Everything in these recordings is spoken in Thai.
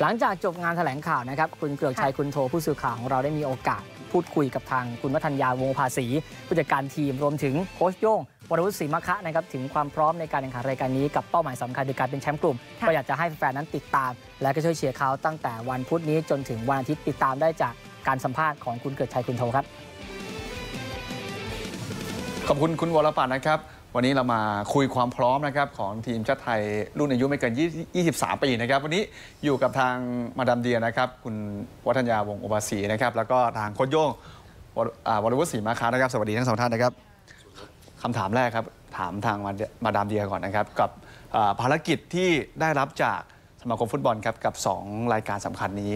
หลังจากจบงานแถลงข่าวนะครับ คุณเกลือกชัยคุณโทผู้สื่อข่าวของเราได้มีโอกาสพูดคุยกับทางคุณวัฒนยาวงศ์ภาษีผู้จัดการทีมรวมถึงโค้ชโย่งวรวุฒิศรีมะคะนะครับถึงความพร้อมในการแข่งขันรายการนี้กับเป้าหมายสำคัญคือการเป็นแชมป์กลุ่มค่ะก็อยากจะให้แฟนๆนั้นติดตาม และก็ช่วยเชียร์เขาตั้งแต่วันพุธนี้จนถึงวันอาทิตย์ติดตามได้จากการสัมภาษณ์ของคุณเกลือกชัยคุณโทครับขอบคุณคุณวรปัตน์นะครับ วันนี้เรามาคุยความพร้อมนะครับของทีมชาติไทยรุ่นอายุไม่เกิน 23 ปีนะครับ วันนี้อยู่กับทางมาดามเดียนะครับ คุณวัฒนยาวงศ์โอบาสีนะครับ แล้วก็ทางโค้ชโย่งวรอ่าวรวุฒิศรีมาคานะครับ สวัสดีทั้งสองท่านนะครับคำถามแรกครับ ถามทางมามาดามเดียก่อนนะครับ กับอ่าภารกิจที่ได้รับจากสมาคมฟุตบอลครับกับ 2 รายการสำคัญนี้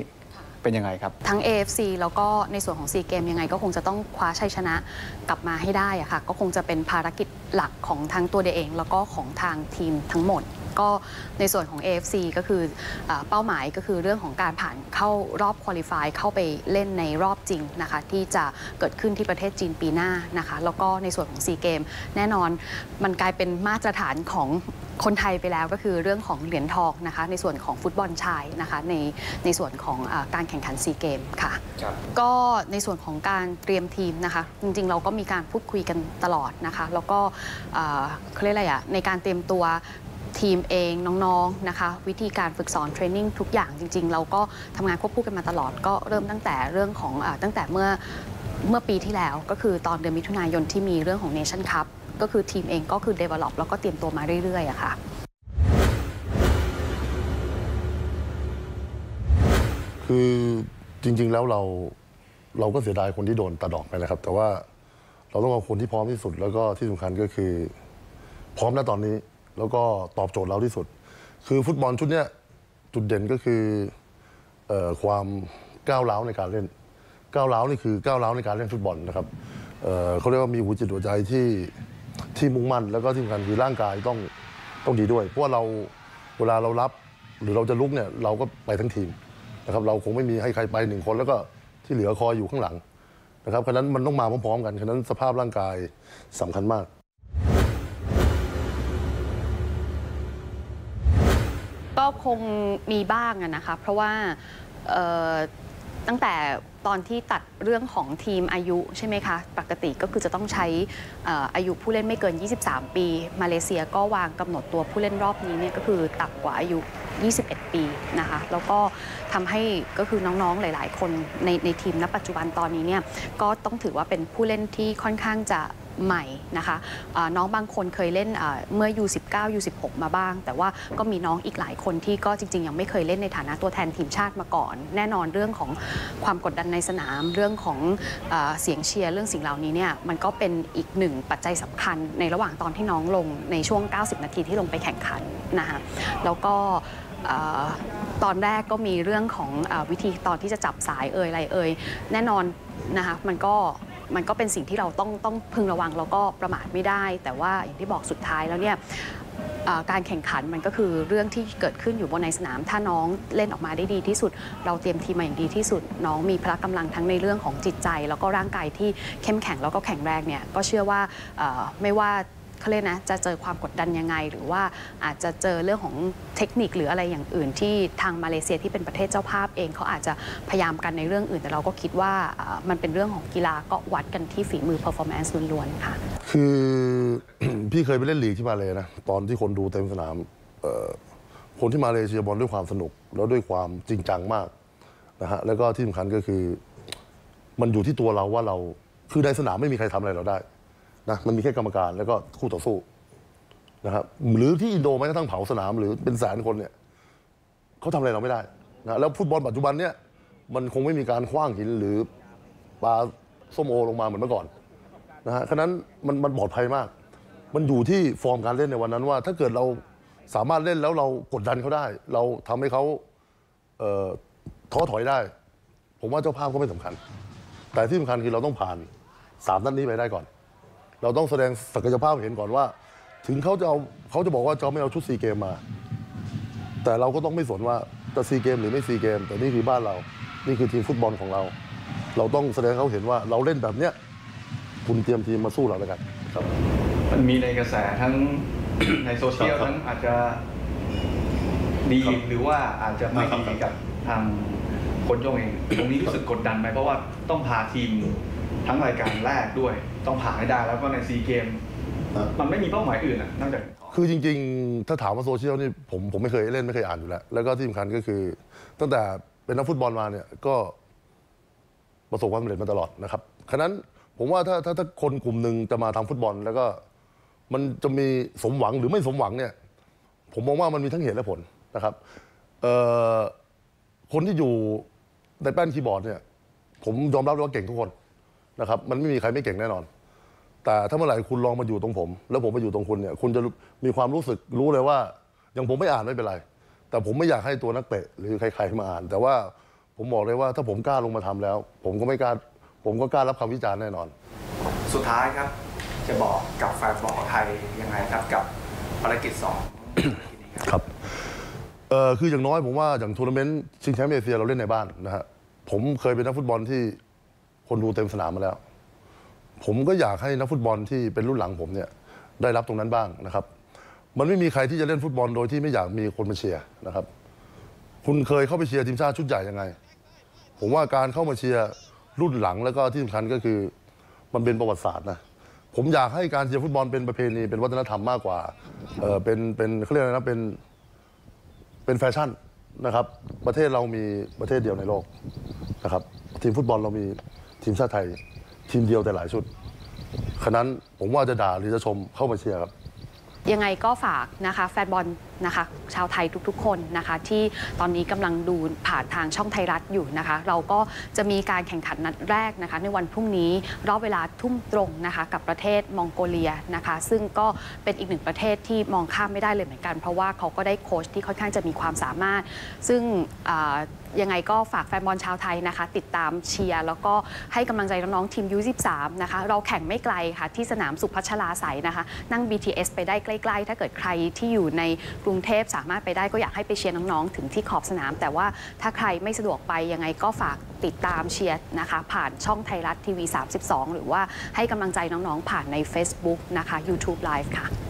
เป็นยังไงครับ ทั้ง AFC แล้วก็ในส่วนของซีเกมยังไงก็คงจะต้องคว้าชัยชนะกลับมาให้ได้อะค่ะก็คงจะเป็นภารกิจหลักของทั้งตัวเดเอง แล้วก็ของทางทีมทั้งหมด ก็ในส่วนของ AFC ก็คืออาเป้าหมายก็คือเรื่องของการผ่านเข้ารอบคุริฟายเข้าไปเล่นในรอบจริงนะคะที่จะเกิดขึ้นที่ประเทศจีนปีหน้านะคะแล้วก็ในส่วนของ SEA เกมแน่นอนมันกลายเป็นมาตรฐานของคนไทยไปแล้วก็คือเรื่องของเหรียญทองนะคะในส่วนของฟุตบอลชายนะคะในในส่วนของอาการแข่งขันซีเกมค่ะก็ในส่วนของการเตรียมทีมนะคะจริงๆ เราก็มีการพูดคุยกันตลอดนะคะแล้วก็เอ่อเขาเรียกอะไรอะในการเตรียมตัว ทีมเองน้องๆนะคะ วิธีการฝึกสอนเทรนนิ่งทุกอย่างจริง ๆ เราก็ทำงานควบคู่กันมาตลอดก็เริ่มตั้งแต่เรื่องของอตั้งแต่เมื่อเมื่อปีที่แล้วก็คือตอนเดือนมิถุนายนที่มีเรื่องของ Nation Cup ก็คือทีมเองก็คือ develop แล้วก็เตรียมตัวมาเรื่อยๆอะค่ะคือจริง ๆแล้วเราเราก็เสียดายคนที่โดนตัดออกไปนะครับ แต่ว่าเราต้องเอาคนที่พร้อมที่สุดแล้วก็ที่สำคัญก็คือ พร้อมณตอนนี้ แล้วก็ตอบโจทย์เราที่สุด คือฟุตบอลชุดนี้จุดเด่นก็คืออความก้าวร้าวในการเล่น ก้าวร้าวนี่คือก้าวร้าวในการเล่นฟุตบอลนะครับเเขาเรียกว่ามีหัวจิตหัวใจที่ที่มุ่งมั่น แล้วก็ที่สำคัญคือร่างกายต้องต้องดีด้วย เพราะว่าเราเวลาเรารับหรือเราจะลุกเนี่ยเราก็ไปทั้งทีมนะครับเราคงไม่มีให้ใครไปหนึ่งคนแล้วก็ที่เหลือคอยอยู่ข้างหลังนะครับฉะนั้นมันต้องมาพร้อมๆกันฉะนั้นสภาพร่างกายสำคัญมาก คงมีบ้างนะคะ เพราะว่าตั้งแต่ตอนที่ตัดเรื่องของทีมอายุใช่ไหมคะ ปกติก็คือจะต้องใช้เอ่ออายุผู้เล่นไม่เกิน 23 ปี มาเลเซียก็วางกำหนดตัวผู้เล่นรอบนี้เนี่ยก็คือต่ำกว่าอายุ 21 ปีนะคะ แล้วก็ทำให้ก็คือน้องๆหลาย ๆ คนในในทีมณปัจจุบันตอนนี้เนี่ยก็ต้องถือว่าเป็นผู้เล่นที่ค่อนข้างจะ ใหม่นะคะน้องบางคนเคยเล่นเมื่อ U19 U16 มาบ้าง แต่ว่าก็มีน้องอีกหลายคนที่ก็จริง ๆ ยังไม่เคยเล่นในฐานะตัวแทนทีมชาติมาก่อน แน่นอนเรื่องของความกดดันในสนามเรื่องของอเสียงเชียร์เรื่องสิ่งเหล่านี้เนี่ยมันก็เป็นอีกหนึ่งปัจจัยสำคัญในระหว่างตอนที่น้องลงในช่วง 90 นาทีที่ลงไปแข่งขันนะคะแล้วก็ตอนแรกก็มีเรื่องของอวิธีตอนที่จะจับสายเอ่ยอะไรเอ่ยแน่นอนนะคะมันก็ มันก็เป็นสิ่งที่เราต้องต้องพึงระวังแล้วก็ประมาทไม่ได้ แต่ว่าอย่างที่บอกสุดท้ายแล้วเนี่ยการแข่งขันมันก็คือเรื่องที่เกิดขึ้นอยู่บนในสนาม ถ้าน้องเล่นออกมาได้ดีที่สุด เราเตรียมทีมมาอย่างดีที่สุด น้องมีพละกำลังทั้งในเรื่องของจิตใจ แล้วก็ร่างกายที่เข้มแข็งแล้วก็แข็งแรงเนี่ยก็เชื่อว่าไม่ว่า เขาเรียกนะจะเจอความกดดันยังไง หรือว่าอาจจะเจอเรื่องของเทคนิคหรืออะไรอย่างอื่น ที่ทางมาเลเซียที่เป็นประเทศเจ้าภาพเองเขาอาจจะพยายามกันในเรื่องอื่น แต่เราก็คิดว่ามันเป็นเรื่องของกีฬาก็วัดกันที่ฝีมือ performance ล้วนๆค่ะ คือพี่เคยไปเล่นลีกที่มาเลยนะตอนที่คนดูเต็มสนามคนที่มาเลเซียบอลด้วยความสนุก แล้วด้วยความจริงจังมากนะฮะแล้วก็ที่สำคัญก็คือ มันอยู่ที่ตัวเราว่าเราคือในสนามไม่มีใครทำอะไรเราได้ นะมันมีแค่กรรมการแล้วก็คู่ต่อสู้นะครับหรือที่อินโดแม้กระทั่งเผาสนามหรือเป็นแสนคนเนี่ยเขาทำอะไรเราไม่ได้นะแล้วฟุตบอลปัจจุบันเนี่ยมันคงไม่มีการคว้างหินหรือปาส้มโอลงมาเหมือนเมื่อก่อนนะฮะฉะนั้นมันมันปลอดภัยมาก มันอยู่ที่ฟอร์มการเล่นในวันนั้นว่า ถ้าเกิดเราสามารถเล่นแล้วเรากดดันเขาได้ เราทำให้เขาเอ่อท้อถอยได้ ผมว่าเจ้าภาพก็ไม่สำคัญ แต่ที่สำคัญคือเราต้องผ่านสามนัดนี้ไปได้ก่อน เราต้องแสดงศักยภาพให้เห็นก่อนว่า ถึงเขาจะเอาเขาจะบอกว่าจะไม่เอาชุดซีเกมมา แต่เราก็ต้องไม่สนว่าจะซีเกมหรือไม่ซีเกม แต่นี่คือบ้านเรา นี่คือทีมฟุตบอลของเรา เราต้องแสดงให้เขาเห็นว่าเราเล่นแบบเนี้ยคุณเตรียมทีมมาสู้เราแล้วกันครับ มันมีในกระแสทั้งในโซเชียลครับทั้งอาจจะดีหรือว่าอาจจะไม่ครับดีกับทางคนโยงเอง ตรงนี้รู้สึกกดดันไหมเพราะว่าต้องพาทีม ทั้งรายการแรกด้วย ต้องผ่านให้ได้แล้วก็ในซีเกม มันไม่มีเป้าหมายอื่นอะนอกจากคือจริงๆ ถ้าถามว่าโซเชียลนี่ผมผมไม่เคยเล่นไม่เคยอ่านอยู่แล้ว แล้วก็ที่สำคัญก็คือ ตั้งแต่เป็นนักฟุตบอลมาเนี่ยก็ประสบความสำเร็จมาตลอดนะครับฉะนั้นผมว่าถ้าถ้าถ้าคนกลุ่มหนึ่งจะมาทำฟุตบอล แล้วก็มันจะมีสมหวังหรือไม่สมหวังเนี่ยผมมองว่ามันมีทั้งเหตุและผลนะครับเอ่อคนที่อยู่ในแป้นคีย์บอร์ดเนี่ยผมยอมรับเลยว่าเก่งทุกคน นะครับมันไม่มีใครไม่เก่งแน่นอน แต่ถ้าเมื่อไหร่คุณลองมาอยู่ตรงผม แล้วผมมาอยู่ตรงคุณเนี่ยคุณจะมีความรู้สึกรู้เลยว่าอย่างผมไม่อ่านไม่เป็นไร แต่ผมไม่อยากให้ตัวนักเตะหรือใครๆมาอ่าน แต่ว่าผมบอกเลยว่าถ้าผมกล้าลงมาทำแล้ว ผมก็ไม่กล้าผมก็กล้ารับคำวิจารณ์แน่นอน สุดท้ายครับ จะบอกกับแฟนบอลไทยยังไงครับกับภารกิจสองครับเออคืออย่างน้อยผมว่าอย่างทัวร์นาเมนต์ชิงแชมป์เอเชียเราเล่นในบ้านนะฮะผมเคยเป็นนักฟุตบอลที่ คนดูเต็มสนามมาแล้ว ผมก็อยากให้นักฟุตบอลที่เป็นรุ่นหลังผมเนี่ยได้รับตรงนั้นบ้างนะครับ มันไม่มีใครที่จะเล่นฟุตบอลโดยที่ไม่อยากมีคนมาเชียร์นะครับ คุณเคยเข้าไปเชียร์ทีมชาติชุดใหญ่ยังไง ผมว่าการเข้ามาเชียร์รุ่นหลังแล้วก็ที่สำคัญก็คือมันเป็นประวัติศาสตร์นะผมอยากให้การเชียร์ฟุตบอลเป็นประเพณีเป็นวัฒนธรรมมากกว่าเออเป็นเป็นเขาเรียกอะไรนะเป็นเป็นแฟชั่นนะครับ ประเทศเรามีประเทศเดียวในโลกนะครับทีมฟุตบอลเรามี ทีมชาติไทย ทีมเดียวแต่หลายชุดฉะนั้นผมว่าจะด่าหรือจะชมเข้ามาเชียร์ครับ ยังไงก็ฝากนะคะ แฟนบอล นะคะชาวไทยทุกๆ คนนะคะที่ตอนนี้กำลังดูผ่านทางช่องไทยรัฐอยู่นะคะ เราก็จะมีการแข่งขันนัดแรกนะคะในวันพรุ่งนี้รอบเวลาทุ่มตรงนะคะกับประเทศมองโกเลียนะคะซึ่งก็เป็นอีกหนึ่งประเทศที่มองข้ามไม่ได้เลยเหมือนกัน เพราะว่าเขาก็ได้โค้ชที่ค่อนข้างจะมีความสามารถ ซึ่งยังไงก็ฝากแฟนบอลชาวไทยนะคะ ติดตามเชียร์แล้วก็ให้กำลังใจน้องๆทีม U23 นะคะ เราแข่งไม่ไกลค่ะ ที่สนามสุพัชลาไสยนะคะ นั่ง BTS ไปได้ใกล้ ๆ ถ้าเกิดใครที่อยู่ในกรุงเทพสามารถไปได้ก็อยากให้ไปเชียร์น้องๆ ถึงที่ขอบสนาม แต่ว่าถ้าใครไม่สะดวกไปยังไงก็ฝากติดตามเชียร์นะคะ ผ่านช่องไทยรัฐทีวี 32 หรือว่าให้กำลังใจน้องๆ ผ่านใน Facebook นะคะ YouTube Live ค่ะ